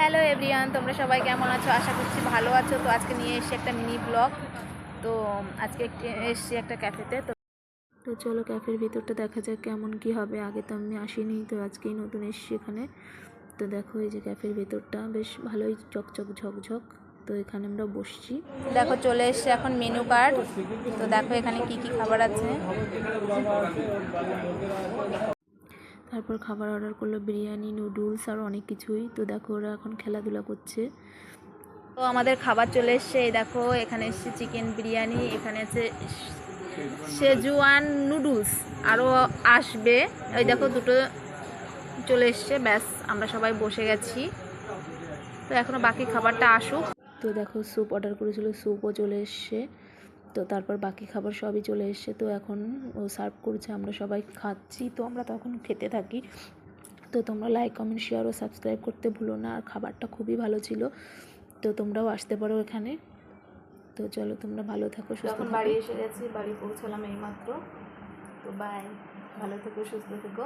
Hello everyone তোমরা সবাই কেমন আছো? আশা করছি ভালো আছো। তো আজকে নিয়ে এসেছি একটা মিনি ব্লগ তো আজকে এসেছি একটা ক্যাফেতে তো তো চলো ক্যাফের ভিতরটা দেখা যাক কেমন কি হবে। আগে তো আমি আসিনি, তো আজকেই নতুন এসেছি এখানে। তো দেখো এই যে ক্যাফের ভেতরটা। বেশ ভালোই চকচক, ঝকঝক। তো এখানে আমরা বসছি। দেখো চলে এসছে এখন মেনু কার্ড তো দেখো এখানে কি কি খাবার আছে। তারপর খাবার অর্ডার করল বিরিয়ানি নুডলস আর অনেক কিছুই। তো দেখো ওরা এখন খেলাধুলা করছে। তো আমাদের খাবার চলে এসছে এই দেখো এখানে এসছে চিকেন বিরিয়ানি এখানে আছে সেজুয়ান নুডলস আরও আসবে। ওই দেখো দুটো চলে এসছে ব্যাস আমরা সবাই বসে গেছি। তো এখনও বাকি খাবারটা আসুক। তো দেখো স্যুপ অর্ডার করেছিল স্যুপও চলে এসছে। তো তারপর বাকি খাবার সবই চলে এসছে। তো এখন ও সার্ভ করছে আমরা সবাই খাচ্ছি। তো আমরা তখন খেতে থাকি। তো তোমরা লাইক কমেন্ট শেয়ার ও সাবস্ক্রাইব করতে ভুলো না। আর খাবারটা খুবই ভালো ছিল। তো তোমরাও আসতে পারো এখানে। তো চলো তোমরা ভালো থাকো সুস্থ এখন থাকো। বাড়ি এসে গেছি বাড়ি পৌঁছালাম এইমাত্র। তো বাই ভালো থেকো সুস্থ থেকো।